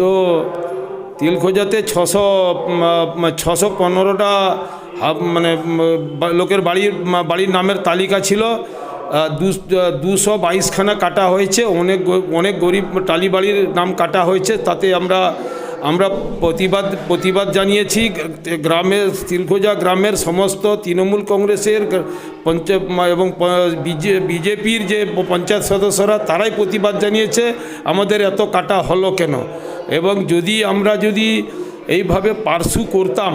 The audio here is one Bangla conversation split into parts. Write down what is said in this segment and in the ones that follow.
তো তিলখোজাতে ছশো ছশো পনেরোটা মানে লোকের বাড়ির বাড়ির নামের তালিকা ছিল। দুশো বাইশখানা কাটা হয়েছে। অনেক অনেক গরিব টালি বাড়ির নাম কাটা হয়েছে। তাতে আমরা আমরা প্রতিবাদ প্রতিবাদ জানিয়েছি গ্রামের তিলখোজা গ্রামের সমস্ত তৃণমূল কংগ্রেসের পঞ্চায়েত এবং বিজেপির যে পঞ্চায়েত সদস্যরা, তারাই প্রতিবাদ জানিয়েছে, আমাদের এত কাটা হলো কেন? এবং যদি আমরা যদি এইভাবে পার্সু করতাম,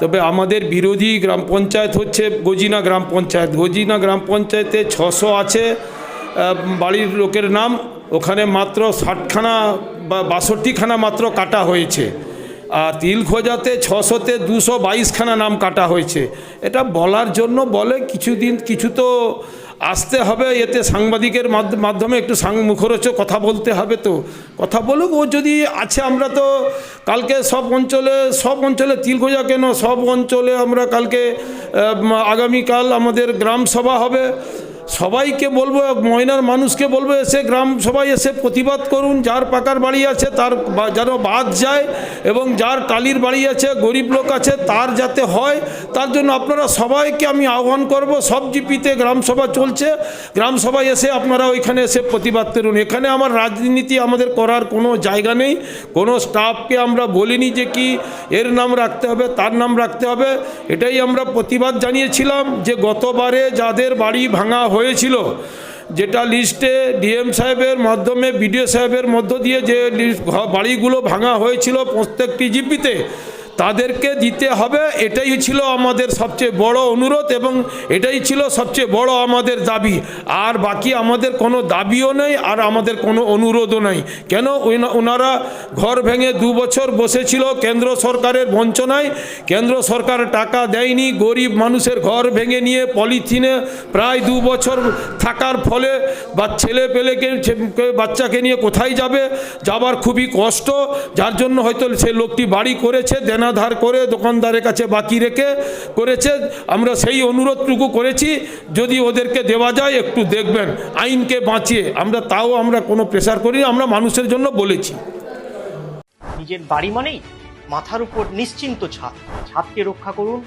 তবে আমাদের বিরোধী গ্রাম পঞ্চায়েত হচ্ছে গজিনা গ্রাম পঞ্চায়েত। গজিনা গ্রাম পঞ্চায়েতে ছশো আছে বাড়ির লোকের নাম, ওখানে মাত্র ষাটখানা বাষট্টিখানা মাত্র কাটা হয়েছে। আর তিল খোঁজাতে ছশোতে দুশো বাইশখানা নাম কাটা হয়েছে। এটা বলার জন্য বলে কিছুদিন, কিছু তো আসতে হবে, এতে সাংবাদিকের মাধ্য- মাধ্যমে একটু সাং, মুখরোচক কথা বলতে হবে তো। কথা বলুক, ও যদি আছে, আমরা তো কালকে সব অঞ্চলে সব অঞ্চলে তিল খোঁজা কেন? সব অঞ্চলে আমরা কালকে আগামীকাল আমাদের গ্রাম সভা হবে। সবাইকে বলব, ময়নার মানুষকে বলব, এসে গ্রাম সবাই এসে প্রতিবাদ করুন। যার পাকার বাড়ি আছে, তার যেন বাদ যায় এবং যার টালির বাড়ি আছে, গরিব লোক আছে, তার যাতে হয়, তার জন্য আপনারা সবাইকে আমি আহ্বান করব। সব জিপিতে গ্রাম সভা চলছে। গ্রাম সভায় এসে আপনারা ওইখানে এসে প্রতিবাদ করুন। এখানে আমার রাজনীতি আমাদের করার কোনো জায়গা নেই। কোনো স্টাফকে আমরা বলিনি যে কি এর নাম রাখতে হবে, তার নাম রাখতে হবে। এটাই আমরা প্রতিবাদ জানিয়েছিলাম যে গতবারে যাদের বাড়ি ভাঙা হয়েছিল, যেটা লিস্টে ডিএম সাহেবের মাধ্যমে, বিডিও সাহেবের মধ্য দিয়ে যে বাড়িগুলো ভাঙা হয়েছিল প্রত্যেকটি জিপিতে তাদেরকে দিতে হবে, এটাই ছিল আমাদের সবচেয়ে বড় অনুরোধ এবং এটাই ছিল সবচেয়ে বড় আমাদের দাবি। আর বাকি আমাদের কোনো দাবিও নেই, আর আমাদের কোনো অনুরোধও নেই। কেন? ওনারা ঘর ভেঙে দু বছর বসেছিল কেন্দ্র সরকারের বঞ্চনায়। কেন্দ্র সরকার টাকা দেয়নি, গরিব মানুষের ঘর ভেঙে নিয়ে পলিথিনে প্রায় দু বছর থাকার ফলে বা ছেলে পেলেকে বাচ্চাকে নিয়ে কোথায় যাবে? যাবার খুবই কষ্ট, যার জন্য হয়তো সে লোকটি বাড়ি করেছে দেনাধার করে দোকানদারের কাছে বাকি রেখে করেছে। আমরা সেই অনুরোধটুকু করেছি, যদি ওদেরকে দেওয়া যায় একটু দেখবেন, আইনকে বাঁচিয়ে। আমরা তাও আমরা কোনো প্রেশার করি আমরা মানুষের জন্য বলেছি। নিজের বাড়ি মানেই মাথার উপর নিশ্চিন্ত ছাদ ছাদকে রক্ষা করুন,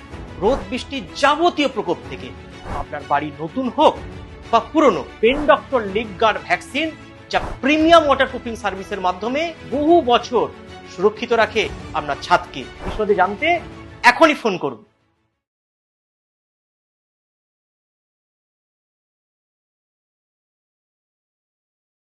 রোদ বৃষ্টির যাবতীয় প্রকোপ থেকে। আপনার বাড়ি নতুন হোক বা পুরনো, পেন ডক্টর লিগ গার্ড ভ্যাকসিন, যা প্রিমিয়াম ওয়াটারপ্রুফিং সার্ভিসের মাধ্যমে বহু বছর সুরক্ষিত রাখে আপনার ছাদকে বিশদে জানতে এখনই ফোন করুন।